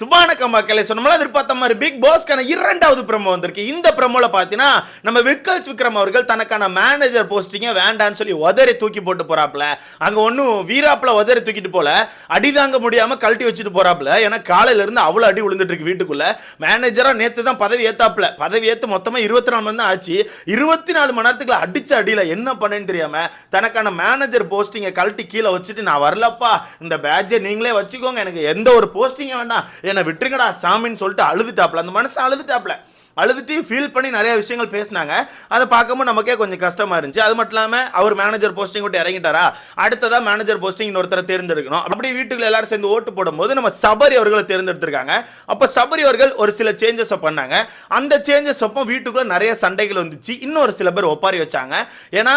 சுபானக்க மக்களை சொன்னோம்ல எதிர்பார்த்த மாதிரி பிக் பாஸ்க்கான இரண்டாவது பிரமோ வந்திருக்கு. இந்த பிரமோல பார்த்தீங்கன்னா நம்ம விக்கல்ஸ் விக்ரம் அவர்கள் தனக்கான மேனேஜர் போஸ்டிங்க வேண்டான்னு சொல்லி உதறி தூக்கி போட்டு போறாப்ல அங்க ஒன்றும் வீராப்ல உதறி தூக்கிட்டு போல. அடி தாங்க முடியாம கழட்டி வச்சுட்டு போறாப்ல ஏன்னா காலையில இருந்து அவ்வளோ அடி விழுந்துட்டு இருக்கு வீட்டுக்குள்ள மேனேஜரா நேத்து தான் பதவி ஏத்தாப்ல பதவி ஏத்து மொத்தமா இருபத்தி நாலு மணி தான் ஆச்சு. இருபத்தி நாலு மணி நேரத்துக்குள்ள அடிச்ச அடியில என்ன பண்ணேன்னு தெரியாம தனக்கான மேனேஜர் போஸ்டிங்கை கழட்டி கீழே வச்சுட்டு நான் வரலப்பா. இந்த பேட்சை நீங்களே வச்சுக்கோங்க. எனக்கு எந்த ஒரு போஸ்டிங்கும் வேண்டாம். என்னை விட்டுருங்கடா சாமின்னு சொல்லிட்டு அழுதுட்டாப்ல அந்த மனசு அழுதுட்டாப்ல அழுதுட்டு ஃபீல் பண்ணி நிறைய விஷயங்கள் பேசினாங்க. அதை பார்க்கும்போது நமக்கே கொஞ்சம் கஷ்டமாக இருந்துச்சு. அது மட்டும் இல்லாமல் அவர் மேனேஜர் போஸ்டிங் விட்டு இறங்கிட்டாரா? அடுத்ததாக மேனேஜர் போஸ்டிங் இன்னொருத்தரை தேர்ந்தெடுக்கணும். அப்படி வீட்டுக்குள்ள எல்லாரும் சேர்ந்து ஓட்டு போடும்போது நம்ம சபரி அவர்களை தேர்ந்தெடுத்திருக்காங்க. அப்போ சபரி அவர்கள் ஒரு சில சேஞ்சஸை பண்ணாங்க. அந்த சேஞ்சஸ் அப்போ வீட்டுக்குள்ளே நிறைய சண்டைகள் வந்துச்சு. இன்னும் ஒரு சில பேர் ஒப்பாரி வச்சாங்க. ஏன்னா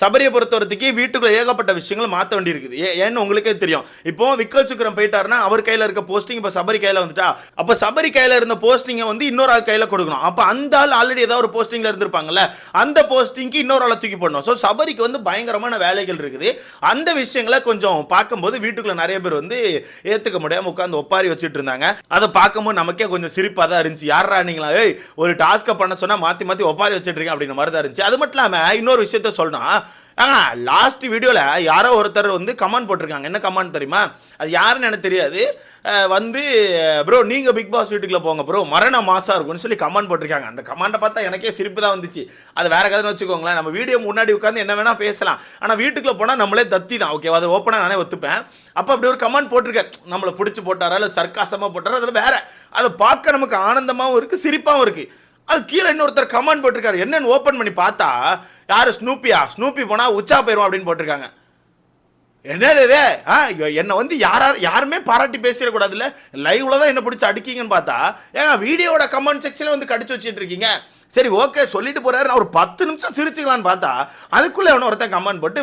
சபரியை பொறுத்தவரத்துக்கு வீட்டுக்குள்ள ஏகப்பட்ட விஷயங்கள் மாற்ற வேண்டியிருக்குது. இருக்குது ஏன்னு உங்களுக்கே தெரியும். இப்போ விக்கல் சுக்கரம் போயிட்டாருன்னா அவர் கையில் இருக்க போஸ்டிங் இப்போ சபரி கையில் வந்துட்டா? அப்போ சபரி கையில் இருந்த போஸ்டிங்கை வந்து இன்னொரு ஆள் கையில் கொடுக்கணும். அப்போ அந்த ஆள் ஆல்ரெடி ஏதாவது ஒரு போஸ்டிங்கில் இருந்திருப்பாங்கல்ல? அந்த போஸ்டிங்க்கு இன்னொரு ஆளை தூக்கி போடணும். ஸோ சபரிக்கு வந்து பயங்கரமான வேலைகள் இருக்குது. அந்த விஷயங்களை கொஞ்சம் பார்க்கும்போது வீட்டுக்குள்ள நிறைய பேர் வந்து ஏற்றுக்க முடியாமல் உட்காந்து ஒப்பாரி வச்சுட்டு இருந்தாங்க. அதை பார்க்கும்போது நமக்கே கொஞ்சம் சிரிப்பாக தான் இருந்துச்சு. யாரா நீங்களா? ஏய் ஒரு டாஸ்க்கை பண்ண சொன்னால் மாற்றி மாற்றி ஒப்பாரி வச்சுட்டு இருக்கேன் அப்படின்ற மாதிரி தான் இருந்துச்சு. அது மட்டும் இல்லாமல் இன்னொரு விஷயத்த சொல்லணும் ஆனா லாஸ்ட் வீடியோவில் யாரோ ஒருத்தர் வந்து கமெண்ட் போட்டிருக்காங்க. என்ன கமெண்ட் தெரியுமா? அது யாருன்னு எனக்கு தெரியாது. வந்து ப்ரோ நீங்கள் பிக் பாஸ் வீட்டுக்குள்ள போங்க ப்ரோ மரண மாசாக இருக்கும்னு சொல்லி கமெண்ட் போட்டிருக்காங்க. அந்த கமெண்டை பார்த்தா எனக்கே சிரிப்பு தான் வந்துச்சு. அது வேற கதைன்னு வச்சுக்கோங்களேன். நம்ம வீடியோ முன்னாடி உட்காந்து என்ன வேணால் பேசலாம். ஆனால் வீட்டுக்குள்ளே போனால் நம்மளே தத்தி தான். ஓகே அது ஓப்பனாக நானே ஒத்துப்பேன். அப்போ அப்படி ஒரு கமெண்ட் போட்டிருக்காரு நம்மளை பிடிச்சி போட்டாரா இல்லை சர்க்காசமாக போட்டாரா அதில் வேற. அதை பார்க்க நமக்கு ஆனந்தமாகவும் இருக்குது சிரிப்பாகவும் இருக்குது அது கீழே இன்னொருத்தர் கமெண்ட் போட்டிருக்காரு. என்னன்னு ஓப்பன் பண்ணி பார்த்தா யார்? ஸ்னூப்பியா ஸ்னூப்பி போனால் உச்சா போயிடும் அப்படின்னு போட்டிருக்காங்க. என்னது இது? ஆ என்னை வந்து யாரா யாருமே பாராட்டி பேசிடக்கூடாதுல்ல? லைவ்ல தான் என்ன பிடிச்சி அடிக்கீங்கன்னு பார்த்தா ஏங்க வீடியோட கமெண்ட் செக்ஷனில் வந்து கடிச்சு வச்சுட்டு இருக்கீங்க சரி ஓகே சொல்லிட்டு போறாரு. நான் ஒரு பத்து நிமிஷம் சிரிச்சுக்கலான்னு பார்த்தா அதுக்குள்ளே எவனோ ஒருத்தன் கமெண்ட் போட்டு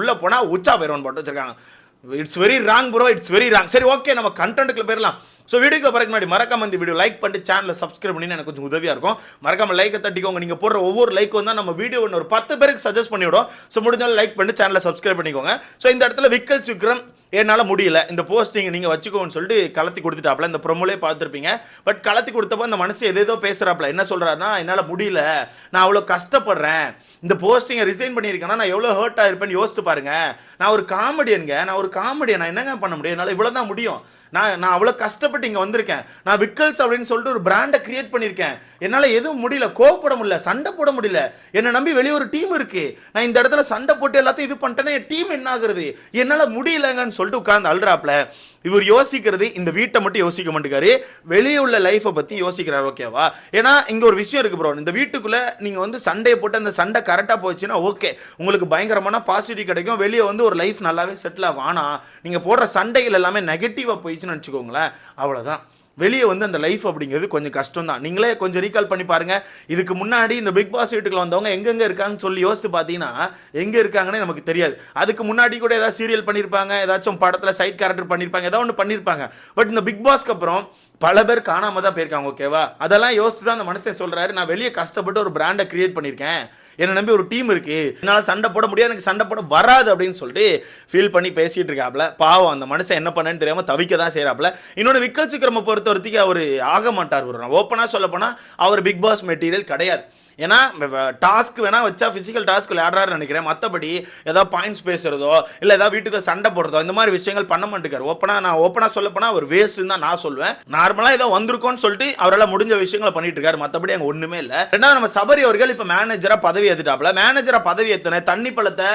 உள்ளே போனால் உச்சா போயிரும் போட்டு வச்சிருக்காங்க. It's very wrong bro it's very wrong சரி ஓகே நம்ம கண்டென்ட்டுக்குள்ள போயிடலாம் ஸோ வீடியோக்குள்ள பிறகு முன்னாடி மறக்காம இந்த வீடியோ லைக் பண்ணிட்டு சேனலை சப்ஸ்கிரைப் பண்ணி எனக்கு கொஞ்சம் உதவியாக இருக்கும். மறக்காம லைக்கை தட்டிக்கோங்க. நீங்கள் போடுற ஒவ்வொரு லைக்கும் தான் நம்ம வீடியோ ஒன்று ஒரு பத்து பேருக்கு சஜஸ்ட் பண்ணிவிடும். ஸோ முடிஞ்சாலும் லைக் பண்ணி சேனலை சப்ஸ்கிரைப் பண்ணிக்கோங்க. ஸோ இந்த இடத்துல விக்கல்ஸ் விக்ரம் என்னால் முடியல. இந்த போஸ்டிங் நீங்கள் வச்சுக்கோன்னு சொல்லிட்டு கலத்தி கொடுத்துட்டாப்ல இந்த ப்ரொமோலே பார்த்துருப்பீங்க. பட் கலத்தி கொடுத்தப்போ அந்த மனசு எதேதோ பேசுகிறாப்ல என்ன சொல்கிறாருன்னா என்னால் முடியல. நான் அவ்வளோ கஷ்டப்படுறேன். இந்த போஸ்டிங்கை ரிசைன் பண்ணியிருக்கேன்னா நான் எவ்வளோ ஹர்ட் ஆயிருப்பேன்னு யோசிச்சு பாருங்கள் நான் ஒரு காமெடியனுங்க நான் ஒரு காமெடியன் நான் என்னங்க பண்ண முடியும்? என்னால் இவ்வளோ தான் முடியும். நான் நான் அவ்வளோ கஷ்டப்பட்டு இங்கே வந்திருக்கேன். நான் விக்கல்ஸ் அப்படின்னு சொல்லிட்டு ஒரு பிராண்டை கிரியேட் பண்ணியிருக்கேன். என்னால் எதுவும் முடியல. கோவப்பட முடியல. சண்டை போட முடியல. என்னை நம்பி வெளியே ஒரு டீம் இருக்குது நான் இந்த இடத்துல சண்டை போட்டு எல்லாத்தையும் இது பண்ணிட்டேன்னா என் டீம் என்ன ஆகுறது என்னால் முடியலங்கன்னு சொல்லிட்டு உட்காந்து அழுறாப்ல இவர் யோசிக்கிறது இந்த வீட்டை மட்டும் யோசிக்க மாட்டேங்காரு. வெளியே உள்ள லைஃப்பை பற்றி யோசிக்கிறார் ஓகேவா ஏன்னா இங்கே ஒரு விஷயம் இருக்குது ப்ரோ இந்த வீட்டுக்குள்ளே நீங்கள் வந்து சண்டையை போட்டு அந்த சண்டை கரெக்டாக போச்சுன்னா ஓகே உங்களுக்கு பயங்கரமான பாசிட்டிவ் கிடைக்கும். வெளியே வந்து ஒரு லைஃப் நல்லாவே செட்டில் ஆகும். ஆனால் நீங்கள் போடுற சண்டைகள் எல்லாமே நெகட்டிவாக போயிடுச்சுன்னு வச்சுக்கோங்களேன். அவ்வளோதான் வெளியே வந்து அந்த லைஃப் அப்படிங்கிறது கொஞ்சம் கஷ்டம் தான் நீங்களே கொஞ்சம் ரீகால் பண்ணி பாருங்கள் இதுக்கு முன்னாடி இந்த பிக் பாஸ் வீட்டுக்குள்ள வந்தவங்க எங்கெங்கே இருக்காங்கன்னு சொல்லி யோசித்து பார்த்தீங்கன்னா எங்கே இருக்காங்கன்னே நமக்கு தெரியாது. அதுக்கு முன்னாடி கூட ஏதாவது சீரியல் பண்ணியிருப்பாங்க ஏதாச்சும் படத்தில் சைட் கேரக்டர் பண்ணியிருப்பாங்க ஏதாவது ஒன்று பண்ணியிருப்பாங்க பட் இந்த பிக் பாஸ்க்கு அப்புறம் பல பேர் காணாம தான் போயிருக்காங்க ஓகேவா அதெல்லாம் யோசிச்சு தான் அந்த மனுஷன் சொல்றாரு? நான் வெளியே கஷ்டப்பட்டு ஒரு பிராண்டை கிரியேட் பண்ணியிருக்கேன் என்னை நம்பி ஒரு டீம் இருக்கு. என்னால் சண்டை போட முடியாது எனக்கு சண்டை போட வராது அப்படின்னு சொல்லிட்டு ஃபீல் பண்ணி பேசிட்டு இருக்காப்ல. பாவம் அந்த மனுஷன் என்ன பண்ணேன்னு தெரியாம தவிக்க தான் செய்யறாப்ல இன்னொன்று விக்கல் சிக்கிரம பொறுத்த வரைக்கும் அவர் ஆக மாட்டார் ஒரு ஓப்பனாக சொல்ல போனால் அவர் பிக் பாஸ் மெட்டீரியல் கிடையாது. ஏன்னா டாஸ்க் வேணால் வச்சா ஃபிசிக்கல் டாஸ்க் விளையாடுறாருன்னு நினைக்கிறேன். மற்றபடி ஏதாவது பாயிண்ட்ஸ் பேசுகிறதோ இல்லை ஏதாவது வீட்டுக்கு சண்டை போடுறதோ இந்த மாதிரி விஷயங்கள் பண்ண மாட்டேங்கார் ஓப்பனாக நான் ஓப்பனாக சொல்ல போனால் அவர் வேஸ்ட்னு தான் நான் சொல்லுவேன் நார்மலாக ஏதோ வந்திருக்கோன்னு சொல்லிட்டு அவரால் முடிஞ்ச விஷயங்களை பண்ணிட்டு இருக்காரு. மற்றபடி அங்கே ஒன்றுமே இல்லை. ரெண்டாவது நம்ம சபரி அவர்கள் இப்போ மேனேஜராக பதவி ஏற்றுட்டாப்புல மேனேஜராக பதவி ஏற்றின தண்ணி பழத்தை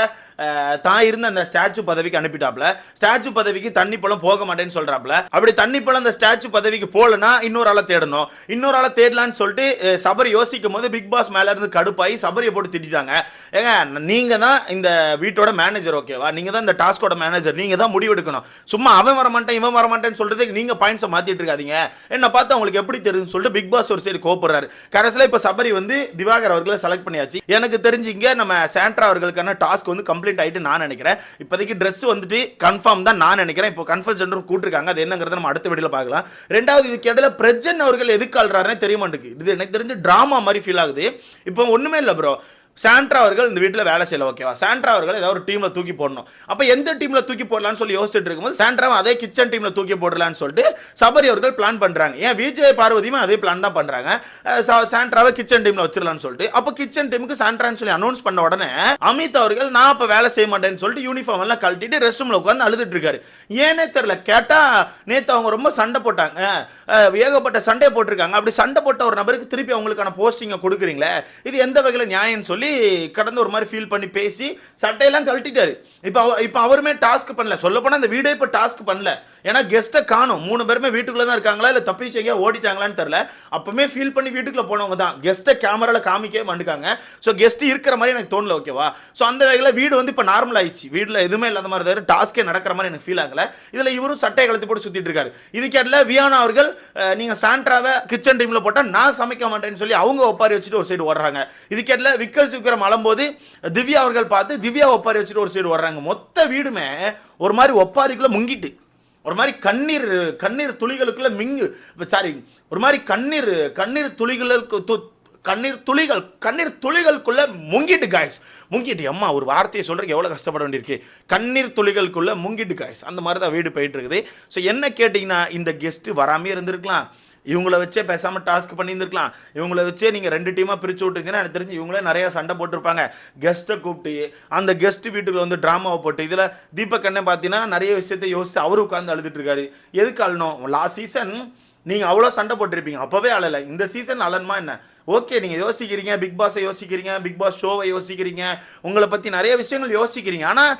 தான் இருந்த அந்த ஸ்டாச்சு பதவிக்கு அனுப்பிட்டாப்ல. ஸ்டாச்சு பதவிக்கு தண்ணி பழம் போக மாட்டேன்னு சொல்றாப்ல. அப்படி தண்ணி பழம் அந்த ஸ்டாச்சு பதவிக்கு போகலன்னா இன்னொரு ஆளை தேடணும். இன்னொரு ஆளை தேடலான்னு சொல்லிட்டு சபரி யோசிக்கும் போது பிக் பாஸ் மேல இருந்து கடுப்பாகி சபரியை போட்டு திட்டிட்டாங்க. ஏங்க நீங்க தான் இந்த வீட்டோட மேனேஜர் ஓகேவா நீங்க தான் இந்த டாஸ்கோட மேனேஜர் நீங்க தான் முடிவெடுக்கணும் சும்மா அவன் வர மாட்டேன் இவன் வர மாட்டேன்னு சொல்றதுக்கு நீங்க பாயிண்ட்ஸை மாத்திட்டு இருக்காதீங்க. என்ன பார்த்து அவங்களுக்கு எப்படி தெரியுதுன்னு சொல்லிட்டு பிக் பாஸ் ஒரு சைடு கோப்படுறாரு கடைசியில் இப்போ சபரி வந்து திவாகர் அவர்களை செலக்ட் பண்ணியாச்சு. எனக்கு தெரிஞ்சு இங்கே நம்ம சாண்ட்ரா அவர்களுக்கான டாஸ்க் வந்து கம்ப்ளீட் ஆயிட்டு நான் நினைக்கிறேன். இப்போதைக்கு ட்ரெஸ் வந்துட்டு கன்ஃபார்ம் தான் நான் நினைக்கிறேன். இப்போ கன்ஃபர்ம் சென்டர் கூட்டிருக்காங்க. அது என்னங்கிறத நம்ம அடுத்த வீடியோல பார்க்கலாம். ரெண்டாவது இதுக்கு இடையில பிரஜன் அவர்கள் எதுக்கு ஆள்றாருன்னு தெரிய மாட்டேங்குது. இது எனக்கு தெரிஞ்சு டிராமா மாதிரி ஃபீல் ஆகுது. இப்போ ஒண்ணுமே இல்லை ப்ரோ சாண்ட்ரா அவர்கள் இந்த வீட்டில் வேலை செய்யல ஓகேவா சாண்ட்ரா அவர்கள் ஏதாவது ஒரு டீமில் தூக்கி போடணும். அப்போ எந்த டீமில் தூக்கி போடலாம்னு சொல்லி யோசிச்சுட்டு இருக்கும்போது சாண்ட்ராவை அதே கிச்சன் டீமில் தூக்கி போடலான்னு சொல்லிட்டு சபரி அவர்கள் பிளான் பண்ணுறாங்க ஏன் விஜய் பார்வதியுமே அதே பிளான் தான் பண்ணுறாங்க சாண்ட்ராவை கிச்சன் டீமில் வச்சிடலாம்னு சொல்லிட்டு. அப்போ கிச்சன் டீமுக்கு சாண்ட்ரான்னு சொல்லி அனௌன்ஸ் பண்ண உடனே அமித் அவர்கள் நான் இப்போ வேலை செய்ய மாட்டேன்னு சொல்லிட்டு யூனிஃபார்ம் எல்லாம் கழட்டிட்டு ரெஸ்ட் ரூமில் உட்காந்து அழுதுட்டு இருக்காரு. ஏனே தெரியல கேட்டால் நேற்று அவங்க ரொம்ப சண்டை போட்டாங்க. ஏகப்பட்ட சண்டை போட்டிருக்காங்க. அப்படி சண்டை போட்ட ஒரு நபருக்கு திருப்பி அவங்களுக்கான போஸ்டிங்கை கொடுக்குறீங்களே? இது எந்த வகையில் நியாயம்னு சொல்லி கடந்து ஒரு மாதிரி ஃபீல் பண்ணி பேசி சட்டையெல்லாம் கழட்டிட்டாரு. இப்போ இப்போ அவருமே டாஸ்க் பண்ணல. சொல்லப்போனால் அந்த வீடே இப்போ டாஸ்க் பண்ணல. ஏன்னா கெஸ்ட்டை காணும். மூணு பேருமே வீட்டுக்குள்ளே தான் இருக்காங்களா? இல்லை தப்பிச்சு எங்கேயா ஓடிட்டாங்களான்னு தெரில அப்பவுமே ஃபீல் பண்ணி வீட்டுக்குள்ளே போனவங்க தான். கெஸ்ட்டை கேமராவில் காமிக்கவே மாட்டுக்காங்க. ஸோ கெஸ்ட் இருக்கிற மாதிரி எனக்கு தோணல ஓகேவா ஸோ அந்த வகையில் வீடு வந்து இப்போ நார்மல் ஆயிடுச்சு. வீட்டில் எதுவுமே இல்லாத மாதிரி தவிர டாஸ்க்கே நடக்கிற மாதிரி எனக்கு ஃபீல் ஆகலை. இதில் இவரும் சட்டையை கழுத்து போட்டு சுற்றிட்டு இருக்காரு. இதுக்கேட்டில் வியானா அவர்கள் நீங்கள் நீங்க சாண்ட்ராவை கிச்சன் டீமில் போட்டால் நான் சமைக்க மாட்டேன்னு சொல்லி அவங்க ஒப்பாரி வச்சுட்டு ஒரு சைடு ஓடுறாங்க. இதுக்கேட்டில் விக்கல் சுக்கரம் அழும்போது திவ்யா அவர்கள் பார்த்து திவ்யா ஒப்பாரி வச்சுட்டு ஒரு சைடு வர்றாங்க மொத்த வீடுமே ஒரு மாதிரி ஒப்பாரிக்குள்ள முங்கிட்டு. ஒரு மாதிரி கண்ணீர் கண்ணீர் துளிகளுக்குள்ள மிங்கு சாரி ஒரு மாதிரி கண்ணீர் கண்ணீர் துளிகளுக்கு கண்ணீர் துளிகள் கண்ணீர் துளிகளுக்குள்ள முங்கிட்டு காய்ஸ் முங்கிட்டு அம்மா ஒரு வார்த்தையை சொல்றதுக்கு எவ்வளோ கஷ்டப்பட வேண்டியிருக்கு. கண்ணீர் துளிகளுக்குள்ள முங்கிட்டு காய்ஸ் அந்த மாதிரி தான் வீடு போயிட்டு இருக்குது. ஸோ என்ன கேட்டிங்கன்னா இந்த கெஸ்ட்டு வராமே இருந்திருக்கலாம். இவங்கள வச்சே பேசாமல் டாஸ்க் பண்ணியிருந்துருக்கலாம். இவங்கள வச்சே நீங்கள் ரெண்டு டீமாக பிரித்து விட்டுருந்தீங்கன்னா எனக்கு தெரிஞ்சு இவங்களே நிறைய சண்டை போட்டிருப்பாங்க. கெஸ்ட்டை கூப்பிட்டு அந்த கெஸ்ட் வீட்டுக்கு வந்து ட்ராமாவை போட்டு இதில் தீபக் அண்ணன் பார்த்தீங்கன்னா நிறைய விஷயத்தை யோசித்து அவரு உட்காந்து அழுதுட்டு இருக்காரு. எதுக்கு அழணும் லாஸ்ட் சீசன் நீங்கள் அவ்வளோ சண்டை போட்டிருப்பீங்க. அப்போவே அழலை. இந்த சீசன் அலன்மா என்ன? ஓகே நீங்கள் யோசிக்கிறீங்க பிக் பாஸை யோசிக்கிறீங்க பிக் பாஸ் ஷோவை யோசிக்கிறீங்க உங்களை பற்றி நிறைய விஷயங்கள் யோசிக்கிறீங்க. ஆனால்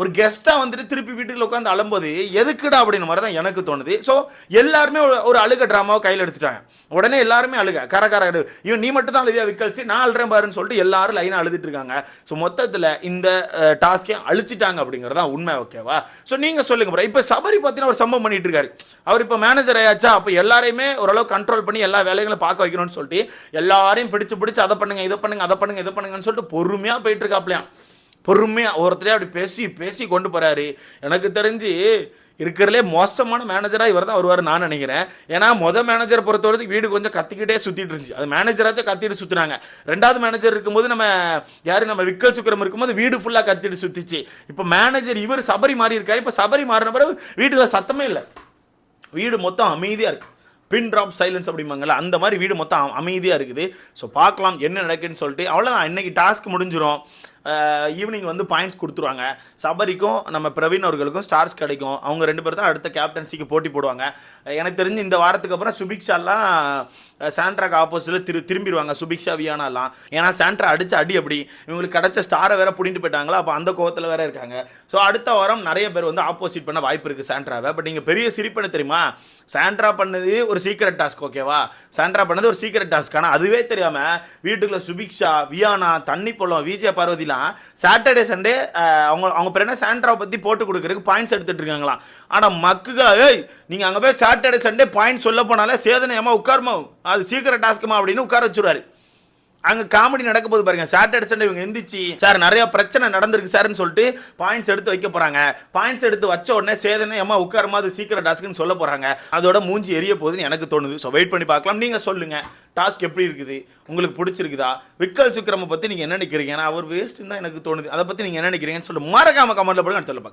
ஒரு கெஸ்ட்டாக வந்துட்டு திருப்பி வீட்டுக்குள்ள உட்காந்து அழும்போது எதுக்குடா? அப்படின்ற மாதிரி தான் எனக்கு தோணுது. ஸோ எல்லாருமே ஒரு ஒரு அழுக ட்ராமாவை கையில் எடுத்துட்டாங்க. உடனே எல்லாருமே அழுக. கர கர இவன் நீ மட்டும் தான் அழுவியா விக்கல்சி நான் அழுறேன் பாருன்னு சொல்லிட்டு எல்லாரும் லைனாக அழுதுட்டு இருக்காங்க. ஸோ மொத்தத்தில் இந்த டாஸ்கே அழிச்சிட்டாங்க அப்படிங்கிறது தான் உண்மை ஓகேவா ஸோ நீங்கள் சொல்லுங்க ப்ரோ இப்போ சபரி பார்த்தீங்கன்னா ஒரு சம்பவம் பண்ணிட்டு இருக்காரு. அவர் இப்போ மேனேஜர் ஆயாச்சா? அப்போ எல்லாரையுமே ஓரளவு கண்ட்ரோல் பண்ணி எல்லா வேலைகளும் பார்க்க வைக்கணும்னு சொல்லிட்டு எல்லாரையும் பிடிச்சு பிடிச்சு அதை பண்ணுங்க இதை பண்ணுங்க அதை பண்ணுங்க இதை பண்ணுங்கன்னு சொல்லிட்டு பொறுமையாக போயிட்டு இருக்காப்லையாம். பொறுமையாக ஒருத்தரையும் அப்படி பேசி பேசி கொண்டு போகிறாரு எனக்கு தெரிஞ்சு இருக்கிறதுலே மோசமான மேனேஜராக இவர் தான் வருவார் நான் நினைக்கிறேன். ஏன்னா மொதல் மேனேஜரை பொறுத்தவரைக்கும் வீடு கொஞ்சம் கத்திக்கிட்டே சுற்றிட்டு இருந்துச்சு. அது மேனேஜராச்சும் கத்திட்டு சுற்றுனாங்க ரெண்டாவது மேனேஜர் இருக்கும்போது நம்ம யார் நம்ம விக்கல் சுக்கரம் இருக்கும்போது வீடு ஃபுல்லாக கத்திட்டு சுற்றிச்சு இப்போ மேனேஜர் இவர் சபரி மாறி இருக்காரு. இப்போ சபரி மாறின பிறகு வீட்டில் சத்தமே இல்லை. வீடு மொத்தம் அமைதியாக இருக்குது பின் ட்ராப் சைலன்ஸ் அப்படிம்பாங்கல்ல அந்த மாதிரி வீடு மொத்தம் அமைதியாக இருக்குது. ஸோ பார்க்கலாம் என்ன நடக்குன்னு சொல்லிட்டு அவ்வளோதான் இன்றைக்கி டாஸ்க் முடிஞ்சிடும் ஈவினிங் வந்து பாயிண்ட்ஸ் கொடுத்துருவாங்க. சபரிக்கும் நம்ம பிரவீன் அவர்களுக்கும் ஸ்டார்ஸ் கிடைக்கும். அவங்க ரெண்டு பேர் தான் அடுத்த கேப்டன்சிக்கு போட்டி போடுவாங்க. எனக்கு தெரிஞ்சு இந்த வாரத்துக்கு அப்புறம் சுபிக்ஷாலாம் சாண்ட்ராக்கு ஆப்போசிட்டில் திரு திரும்பிடுவாங்க சுபிக்ஷா வியானாலாம். ஏன்னா சாண்ட்ரா அடித்த அடி அப்படி. இவங்களுக்கு கிடைச்ச ஸ்டாரை வேற பிடிட்டு போயிட்டாங்களா? அப்போ அந்த கோவத்தில் வேற இருக்காங்க. ஸோ அடுத்த வாரம் நிறைய பேர் வந்து ஆப்போசிட் பண்ண வாய்ப்பு இருக்குது சாண்ட்ராவை. பட் நீங்கள் பெரிய சிரிப்புன்னு தெரியுமா? சாண்ட்ரா பண்ணது ஒரு சீக்ரெட் டாஸ்க் ஓகேவா சாண்ட்ரா பண்ணது ஒரு சீக்ரெட் டாஸ்க் ஆனால் அதுவே தெரியாமல் வீட்டுக்குள்ளே சுபிக்ஷா வியானா தண்ணி பொலம் விஜய பார்வதிலாம் சாட்டர்டே சண்டே அவங்க அவங்க பேர் என்ன? சாண்ட்ராவை பற்றி போட்டு கொடுக்குறதுக்கு பாயிண்ட்ஸ் எடுத்துட்டு இருக்காங்களாம். ஆனால் மக்குகளா ஏய் நீங்கள் அங்கே போய் சாட்டர்டே சண்டே பாயிண்ட் சொல்ல போனாலே சேதனை உட்காருமா அது சீக்கிரம் டாஸ்க்குமா அப்படின்னு உட்கார வச்சுருவாரு. அங்க காமெடி நடக்க போது பாருங்க. சாட்டர்டே சண்டே இவங்க எந்திரிச்சு சார் நிறைய பிரச்சனை நடந்திருக்கு சார்னு சொல்லிட்டு பாயிண்ட்ஸ் எடுத்து வைக்க போறாங்க. பாயிண்ட்ஸ் எடுத்து வச்ச உடனே சேதனை அம்மா உட்காரமா அது சீக்கிரம் டாஸ்க்னு சொல்ல போறாங்க. அதோட மூஞ்சி எரிய போகுதுன்னு எனக்கு தோணுது. ஸோ வெயிட் பண்ணி பார்க்கலாம். நீங்க சொல்லுங்க. டாஸ்க் எப்படி இருக்குது? உங்களுக்கு பிடிச்சிருக்குதா? விக்கல் சுக்கிரமை பத்தி நீங்க என்ன நினைக்கிறீங்க? ஏன்னா அவர் வேஸ்ட்னு தான் எனக்கு தோணுது. அதை பத்தி நீங்க என்ன நினைக்கிறீங்கன்னு சொல்லிட்டு மறக்காம கமெண்ட்ல போடுங்க அடுத்த பார்க்கலாம்.